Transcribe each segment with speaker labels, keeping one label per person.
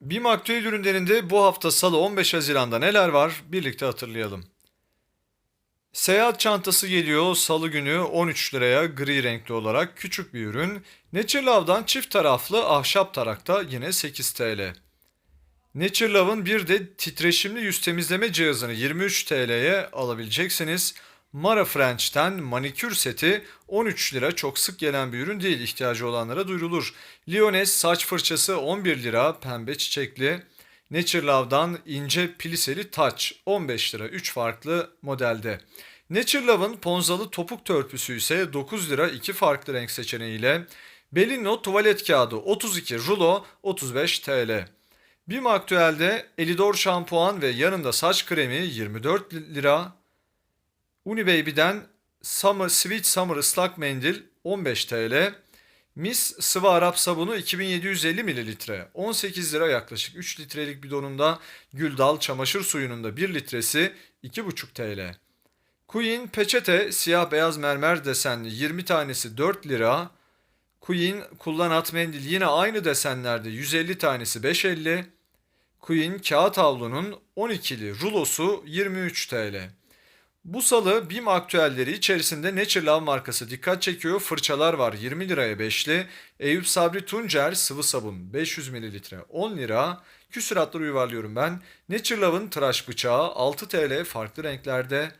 Speaker 1: BİM aktüel ürünlerinde bu hafta salı 15 Haziran'da neler var birlikte hatırlayalım. Seyahat çantası geliyor salı günü 13 liraya gri renkli olarak küçük bir ürün. Naturelove'dan çift taraflı ahşap tarakta yine 8 TL. Naturelove'ın bir de titreşimli yüz temizleme cihazını 23 TL'ye alabileceksiniz. Mara French'ten manikür seti 13 lira çok sık gelen bir ürün değil ihtiyacı olanlara duyurulur. Lyoness saç fırçası 11 lira pembe çiçekli. Naturelove'dan ince pliseli taç 15 lira 3 farklı modelde. Naturelove'ın ponzalı topuk törpüsü ise 9 lira 2 farklı renk seçeneğiyle. Belino tuvalet kağıdı 32 rulo 35 TL. BİM Aktüel'de Elidor şampuan ve yanında saç kremi 24 lira. Unibaby'den Summer Sweet Summer ıslak mendil 15 TL. Mis sıvı Arap sabunu 2750 mililitre 18 lira yaklaşık 3 litrelik bidonunda Güldal çamaşır suyunun da 1 litresi 2,5 TL. Queen peçete siyah beyaz mermer desenli 20 tanesi 4 lira. Queen kullanat mendil yine aynı desenlerde 150 tanesi 5.50. Queen kağıt havlunun 12'li rulosu 23 TL. Bu salı BİM aktüelleri içerisinde Naturelove markası dikkat çekiyor. Fırçalar var 20 liraya 5'li. Eyüp Sabri Tuncer sıvı sabun 500 mililitre 10 lira. Küsuratları yuvarlıyorum ben. Naturelove'ın tıraş bıçağı 6 TL farklı renklerde.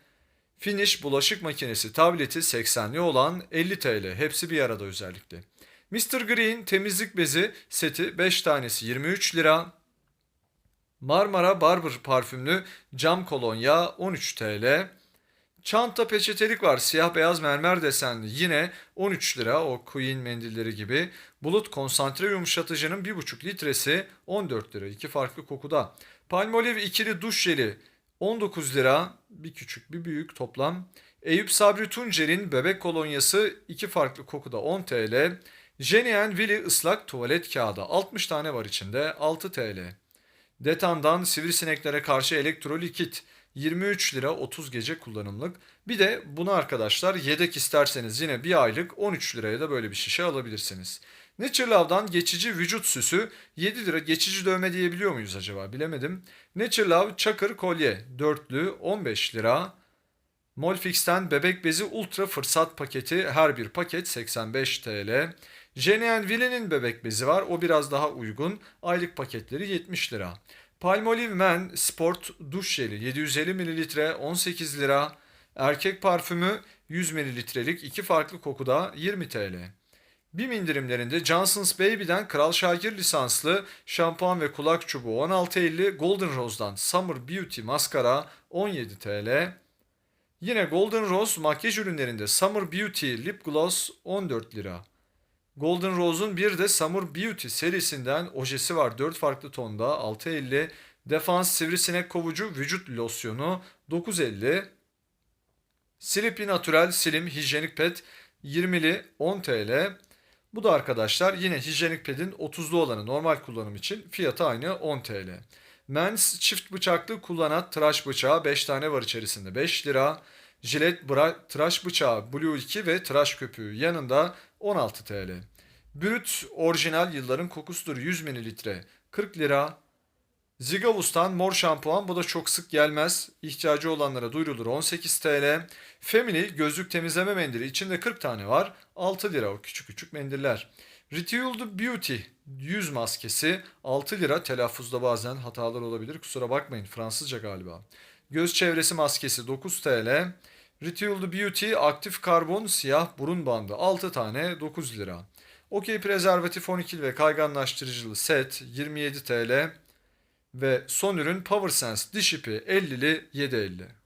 Speaker 1: Finish bulaşık makinesi tableti 80'li olan 50 TL. Hepsi bir arada özellikle. Mr. Green temizlik bezi seti 5 tanesi 23 lira. Marmara Barber parfümlü cam kolonya 13 TL. Çanta peçetelik var. Siyah beyaz mermer desenli. Yine 13 lira o Queen mendilleri gibi. Bulut konsantre yumuşatıcının 1,5 litresi 14 lira. İki farklı kokuda. Palmolive ikili duş jeli 19 lira. Bir küçük bir büyük toplam. Eyüp Sabri Tuncer'in bebek kolonyası iki farklı kokuda 10 TL. Jenien Willy ıslak tuvalet kağıdı 60 tane var içinde 6 TL. Detan'dan sivrisineklere karşı elektrolikit 23 lira 30 gece kullanımlık. Bir de bunu arkadaşlar yedek isterseniz yine bir aylık 13 liraya da böyle bir şişe alabilirsiniz. Naturelove'dan geçici vücut süsü 7 lira geçici dövme diyebiliyor muyuz acaba bilemedim. Naturelove çakır kolye dörtlü 15 lira. Molfix'ten bebek bezi ultra fırsat paketi her bir paket 85 TL. Jenien Ville'nin bebek bezi var o biraz daha uygun aylık paketleri 70 lira. Palmolive Men Sport duş jeli 750 mililitre 18 lira. Erkek parfümü 100 mililitrelik iki farklı kokuda 20 TL. BİM indirimlerinde Johnson's Baby'den Kral Şakir lisanslı şampuan ve kulak çubuğu 16.50, Golden Rose'dan Summer Beauty maskara 17 TL. Yine Golden Rose makyaj ürünlerinde Summer Beauty Lip Gloss 14 lira. Golden Rose'un bir de Summer Beauty serisinden ojesi var 4 farklı tonda 6.50. Defans sivrisinek kovucu vücut losyonu 9.50. Sleepy Natural Slim hijyenik pet 20'li 10 TL. Bu da arkadaşlar yine hijyenik pedin 30'lu olanı normal kullanım için fiyatı aynı 10 TL. Men's çift bıçaklı kullanat tıraş bıçağı 5 tane var içerisinde 5 lira. Jilet tıraş bıçağı Blue 2 ve tıraş köpüğü yanında 16 TL. Brüt orijinal yılların kokusudur 100 mililitre 40 lira. Zigavus'tan mor şampuan bu da çok sık gelmez. İhtiyacı olanlara duyurulur 18 TL. Family gözlük temizleme mendili içinde 40 tane var. 6 lira o küçük küçük mendiller. Ritualed Beauty yüz maskesi 6 lira telaffuzda bazen hatalar olabilir kusura bakmayın Fransızca galiba. Göz çevresi maskesi 9 TL. Ritualed Beauty aktif karbon siyah burun bandı 6 tane 9 lira. Okey prezervatif 12 ve kayganlaştırıcılı set 27 TL. Ve son ürün PowerSense diş ipi 50'li 750.